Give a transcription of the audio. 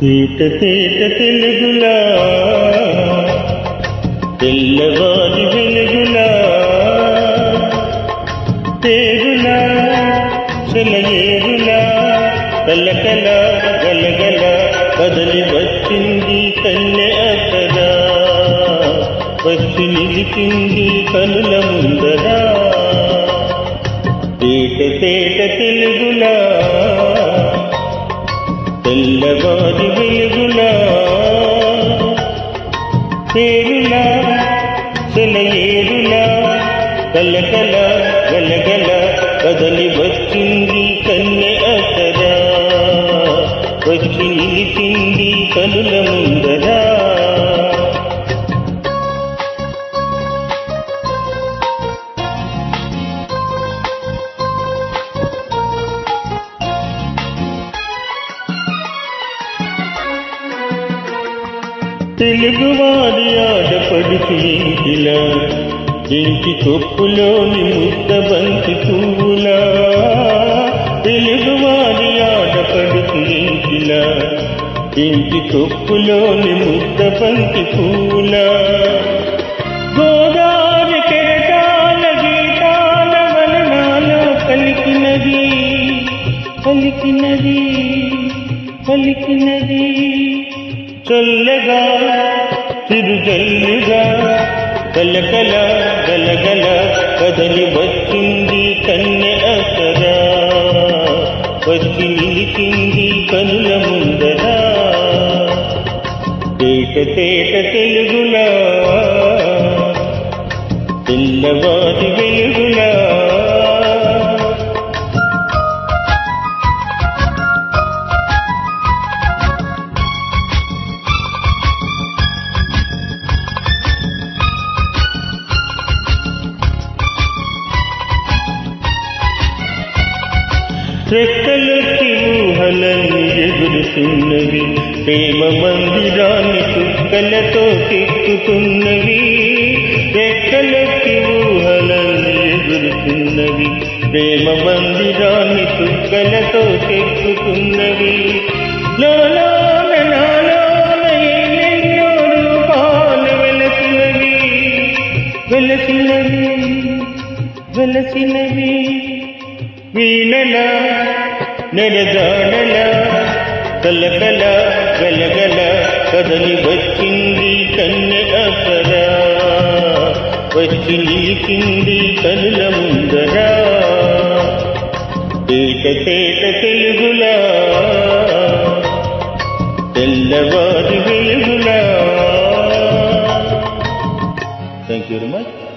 Theta theta తెలుగులా తెల్లవారి వెలుగులా. తేరులా సెలయేరులా కలకల గలగల కదలి వచ్చింది కన్నె అక్కడా వచ్చి నిలిచింది కనుల ముందరా. తేట తేట తెలుగులా. తెల్లవారి వెలుగులా. తేరులా సెలయేరులా కలకల గలగల కదలి వచ్చింది కన్నె అసరా వచ్చి నిలిచింది కనుల తెలుగువారి ఆడపడుచు ఇంటిలా ఇంటి కొప్పులోని ముద్ద బంతి పువ్వులా. తెలుగువారి ఆడపడుచు ఇంటిలా ఇంటి కొప్పులోని ముద్ద బంతి పువ్వులా. గోదావరి కెరటాల గీతాల వలనాలో కలికినది పలికినది పలికినది. చల్లగా చిరుజల్లుగా కలకల గలగల కదలి వచ్చింది కన్నె అసరా వచ్చి నిలిచింది కనుల ముందరా. తేట తేట తెలుగులా తెల్లవారి వెలుగులా రెక్కలెత్తి ఊహలన్నీ ఎగురుతున్నవి ప్రేమ మందిరాన్ని చుక్కలతో తిక్కుతున్నవి రెక్కలెత్తి ఊహలన్నీ ఎగురుతున్నవి ప్రేమ మందిరాన్ని చుక్కలతో తిక్కుతున్నవి లోలోన వెలసినవి. వెలసినవి వెలసినవి. వీణల నెలదాడల కలకల గలగల కదలి వచ్చింది కన్నె అసరా వచ్చి నిలిచింది కనుల ముందరా. తేట తేట తెలుగులా. తెల్లవారి వెలుగులా. Thank you very much